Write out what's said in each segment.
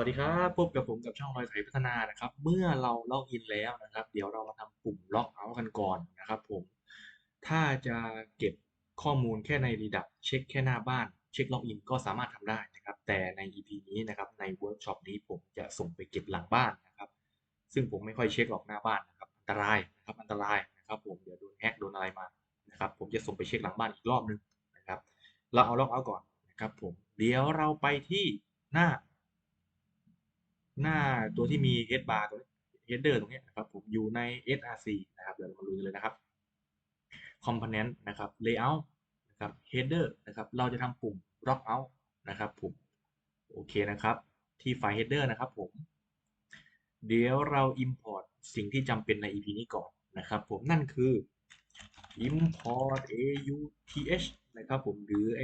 วัสดีครับพบกับผมกับช่องรอยไถพัฒนานะครับ เมื่อเราล็อกอินแล้วนะครับ เดี๋ยวเรามาทำปุ่มล็อกเอาท์กันก่อนนะครับ ผม ถ้าจะเก็บข้อมูลแค่ใน Redux เช็คแค่หน้าบ้าน เช็คล็อกอินก็สามารถทำได้นะครับ แต่ใน EP นี้นะครับในเวิร์กช็อปนี้ผมจะส่งไปเก็บหลังบ้านนะครับ ซึ่งผมไม่ค่อยเช็คหรอกหน้าบ้านนะครับอันตรายนะครับอันตรายนะครับ ผมเดี๋ยวโดนแฮกโดนอะไรมานะครับ ผมจะส่งไปเช็คหลังบ้านอีกรอบนึงนะครับ เราเอาล็อกเอาท์ก่อนนะครับ ผมเดี๋ยวเราไปที่หน้า หน้าตัวที่มี h bar ตรงนี้ header ตรงนี้นะครับผมอยู่ใน src นะครับเดี๋ยวเรามาดูกันเลยนะครับ component นะครับ layout นะครับ header นะครับเราจะทำปุ่ม lock out นะครับผมโอเคนะครับที่ไฟล์ header นะครับผม เดี๋ยวเรา import สิ่งที่จำเป็นใน EP นี้ก่อนนะครับผมนั่นคือ import auth นะครับผมหรือไอ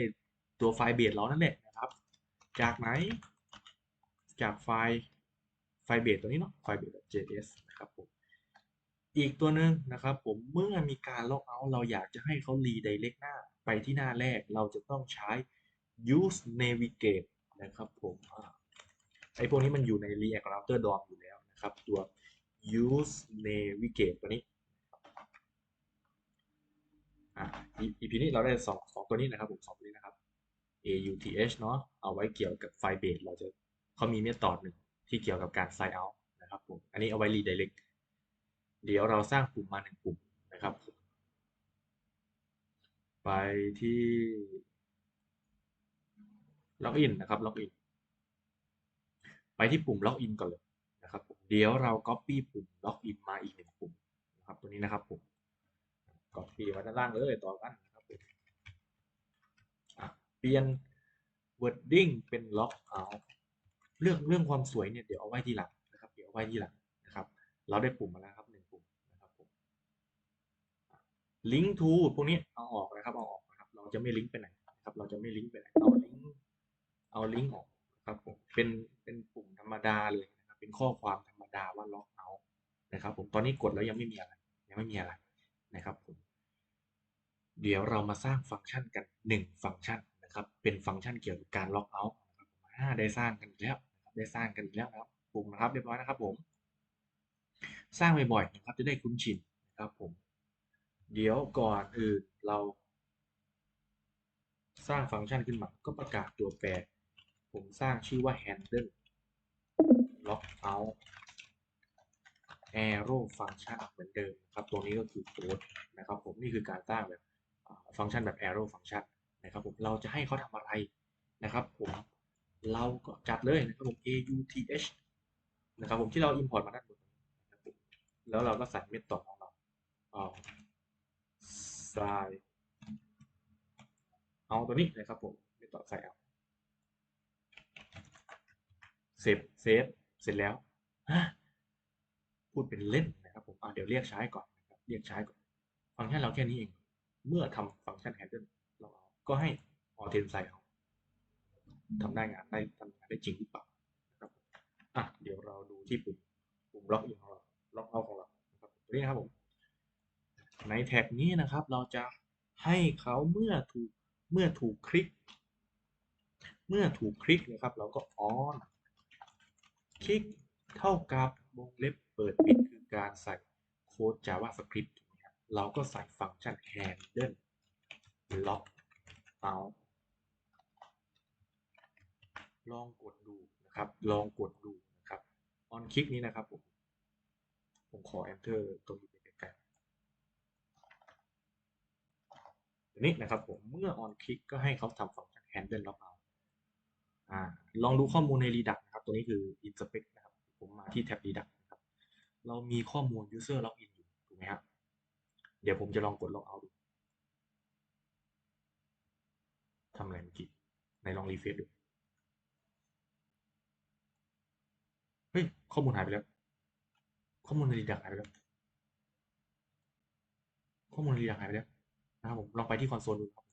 ตัวไฟล์เบสเรานั่นแหละนะครับ จากไหน จากไฟล์ ไฟเบสตัวนี้เนาะไฟเบส .js นะครับผมอีกตัวหนึ่งนะครับผมเมื่อมีการล็อกเอาท์เราอยากจะให้เขารีไดเรกหน้าไปที่หน้าแรกเราจะต้องใช้ use navigate นะครับผมไอพวกนี้มันอยู่ใน React Router DOM อยู่แล้วนะครับตัว use navigate ตัวนี้อ่า EP นี้เราได้สองสองตัวนี้นะครับผมสองตัวนี้นะครับ auth เนาะเอาไว้เกี่ยวกับไฟเบสเราจะเขามีเมธอดหนึ่ง ที่เกี่ยวกับการ sign out นะครับผม อันนี้เอาไว้ redirect เดี๋ยวเราสร้างปุ่มมาหนึ่งปุ่มนะครับไปที่ login นะครับ login ไปที่ปุ่ม login ก่อนเลยนะครับผมเดี๋ยวเรา copy ปุ่ม login มาอีกหนึ่งปุ่มนะครับตัวนี้นะครับผม copy ไว้ด้านล่างเลยต่อกันนะครับผมเปลี่ยน wording เป็น log out เรื่องเรื่องความสวยเนี่ยเดี๋ยวเอาไว้ทีหลังนะครับ เดี๋ยวเอาไว้ทีหลังนะครับ เราได้ปุ่มมาแล้วครับหนึ่งปุ่มนะครับผม link to พวกนี้เอาออกนะครับเอาออกนะครับ เราจะไม่ลิงก์ไปไหนนะครับ เราจะไม่ลิงก์ไปไหนเอาลิงก์เอาลิงก์ออกนะครับผมเป็นเป็นปุ่มธรรมดาเลยนะครับ เป็นข้อความธรรมดาว่าล็อกเอานะครับผมตอนนี้กดแล้วยังไม่มีอะไร ยังไม่มีอะไรนะครับผมเดี๋ยวเรามาสร้างฟังก์ชันกันหนึ่งฟังก์ชันนะครับ เป็นฟังก์ชันเกี่ยวกับการล็อกเอาท์นะครับได้สร้างกันแล้ว ได้สร้างกันอีกแล้วนะครับปุ่มนะครับเรียบร้อยนะครับผม สร้างบ่อยๆนะครับ จะได้คุ้นชินนะครับผม เดี๋ยวก่อนอื่นเรา สร้างฟังก์ชันขึ้นมา ก็ประกาศตัวแปร ผมสร้างชื่อว่า handle lockout arrow function เหมือนเดิมครับ ตัวนี้ก็คือโค้ดนะครับ ผมนี่คือการสร้างแบบฟังก์ชันแบบ arrow function นะครับผมเราจะให้เขาทำอะไรนะครับ ผม เราก็จัดเลยนะครับผม auth นะครับผมที่เรา import มาด้านบนแล้วเราก็ใส่เมธอดของเราเอา sign เอาตัวนี้นะครับผมเมธอดใส่เอาเซฟเซฟเสร็จแล้วพูดเป็นเล่นนะครับผมเดี๋ยวเรียกใช้ก่อนนะครับเรียกใช้ก่อน ฟังก์ชันเราแค่นี้เอง เมื่อทำฟังก์ชัน handle เราก็ให้ authent ใส่เอา ทำได้งานได้ทำงานได้จริงหรือเปล่านะครับอะเดี๋ยวเราดูที่ปุ่มปุ่มล็อกอินของเราล็อกเอาของเรานะครับตัวนี้ครับผมในแท็กนี้นะครับเราจะให้เขาเมื่อถูกเมื่อถูกคลิก เมื่อถูกคลิกนะครับ เราก็ on คลิกเท่ากับวงเล็บเปิดปิดคือการใส่โค้ด JavaScript เราก็ใส่ฟังก์ชัน handle lock out ลองกดดูนะครับ ลองกดดูนะครับออนคลิกนี้นะครับผม ผมขอ enter ตรงนี้ไปใกล้ๆนี้นะครับผม เมื่อ on คลิกก็ให้เขาทำฟังก์ชัน handle lock out อ่า ลองดูข้อมูลใน Redux นะครับ ตัวนี้คือ inspect นะครับ ผมมาที่แท็บ Redux นะครับ เรามีข้อมูล user login อยู่ ถูกไหมครับ เดี๋ยวผมจะลองกด log out ดูทำอะไรเมื่อกี้ในลองรีเฟซดู เฮ้ย ข้อมูลหายไปแล้ว ข้อมูลในรีดักหายไปแล้ว ข้อมูลในรีดักหายไปแล้วนะครับผมลองไปที่คอนโซลดูครับ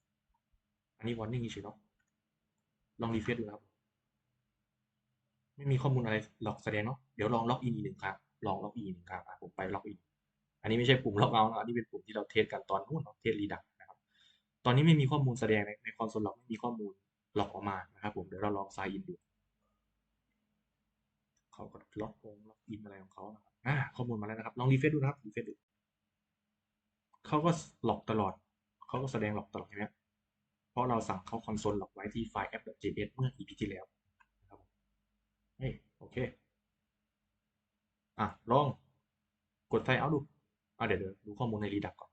อันนี้วอร์นิ่งเฉยเนาะลองรีเฟซดูครับ ไม่มีข้อมูลอะไรหลอกแสดงเนาะเดี๋ยวลองล็อกอินอีกหนึ่งครั้งลองล็อกอินหนึ่งครั้งผมไปล็อกอินอันนี้ไม่ใช่ปุ่มล็อกเอาท์นะอันนี้เป็นปุ่มที่เราเทสกันตอนนู้นเนาะเทสรีดักนะครับ ตอนนี้ไม่มีข้อมูลแสดงในในคอนโซลล็อกไม่มีข้อมูลหลอกออกมานะครับผมเดี๋ยวเราลองไซน์อินดู เขาก็ล็อกองล็อกอินอะไรของเขานะครับอ่าข้อมูลมาแล้วนะครับ ลองรีเฟซดูนะครับรีเฟซดูเขาก็หลอกตลอด เขาก็แสดงหลอกตลอดใช่ไหมเพราะเราสั่งเขาคอนโซลหลอกไว้ที่ไฟล์ app.js เมื่อ EP ที่แล้วนะครับเฮ้ยโอเค อะ ลองกดไซเอาดูอะเดี๋ยวดูข้อมูลในรีดักก่อน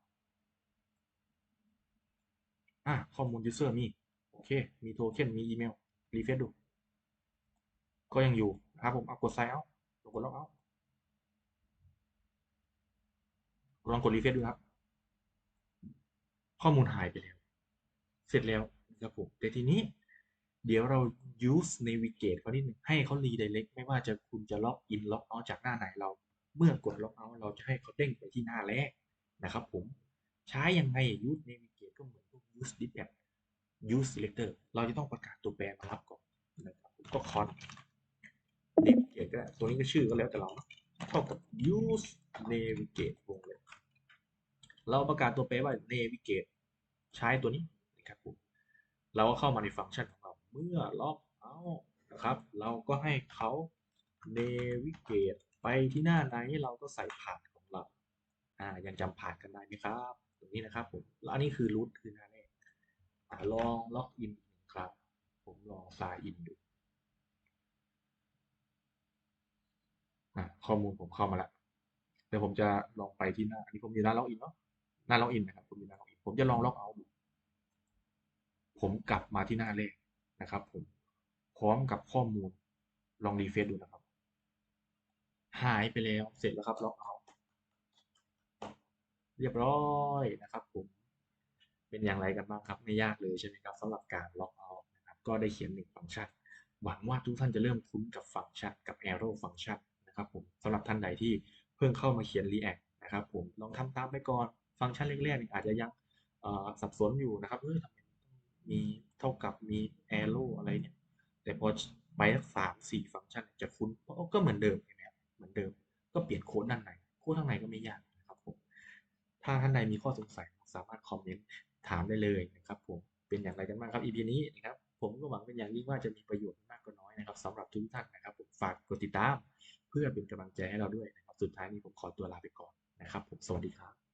อะ ข้อมูล user มี โอเค มีโทเค็นมีอีเมลรีเฟซดู ก็ยังอยู่ นะครับผมเอากดไซเอาลอกดล็อกเอาลองกดรีเฟซดูครับ ข้อมูลหายไปแล้ว เสร็จแล้วนะครับผมแต่ทีนี้ เดี๋ยวเรา use navigate เขานิดนึงให้เขา redirect ไม่ว่าจะคุณจะล็อกอินล็อกเอาจากหน้าไหนเรา เมื่อกดล็อกเอาเราจะให้เขาเด้งไปที่หน้าแรกนะครับผมใช้ยังไง use navigate ก็เหมือนพวก use div app use selector เราจะต้องประกาศตัวแปรมารับก่อนนะครับก็ con navigate ก็ได้ตัวนี้ก็ชื่อก็แล้วแต่เราเท่ากับ use navigate วงเล็บเราประกาศตัวแปรว่า navigate ใช้ตัวนี้นะครับผมเราก็เข้ามาในฟังก์ชันของเราเมื่อล็อกเอานะครับ เราก็ให้เขา navigate ไปที่หน้าไหนเราก็ใส่ผ่านของเราอ่ายังจำผ่านกันได้ไหมครับ ตรงนี้นะครับผมแล้วอันนี้คือ root คือหน้าแรกลองล็อกอินครับ ผมลอง sign in ดู อ่าข้อมูลผมเข้ามาแล้วเดี๋ยวผมจะลองไปที่หน้าอันนี้ผมอยู่หน้าล็อกอินเนาะหน้าล็อกอินนะครับผมอยู่หน้าล็อกอินผมจะลองล็อกเอาดูผมกลับมาที่หน้าเลขนะครับ ผมพร้อมกับข้อมูลลองรีเฟซดูนะครับ หายไปแล้วเสร็จแล้วครับล็อกเอาเรียบร้อยนะครับ ผมเป็นอย่างไรกันบ้างครับ ไม่ยากเลยใช่ไหมครับสำหรับการล็อกเอานะครับก็ได้เขียนหนึ่งฟังก์ชันหวังว่าทุกท่านจะเริ่มคุ้นกับฟังก์ชันกับ arrow ฟังก์ชัน นะครับผมสำหรับท่านใดที่เพิ่งเข้ามาเขียน React นะครับผมลองทำตามไปก่อนฟังก์ชันแรกๆนี่อาจจะยังสับสนอยู่นะครับเออทำไมมีเท่ากับมี arrow อะไรเนี่ยแต่พอไปสักสามสี่ฟังก์ชันจะคุ้นก็เหมือนเดิมใช่ไหมครับเหมือนเดิมก็เปลี่ยนโค้ดด้านในโค้ดข้างในก็ไม่ยากนะครับผมถ้าท่านใดมีข้อสงสัยสามารถคอมเมนต์ถามได้เลยนะครับผมเป็นอย่างไรกันบ้างครับ EP นี้นะครับ ผมก็หวังเป็นอย่างยิ่งว่าจะมีประโยชน์มากก็น้อยนะครับสำหรับทุกท่านนะครับ ผมฝากกดติดตาม เพื่อเป็นกำลังใจให้เราด้วยนะครับ สุดท้ายนี้ผมขอตัวลาไปก่อนนะครับ ผมสวัสดีครับ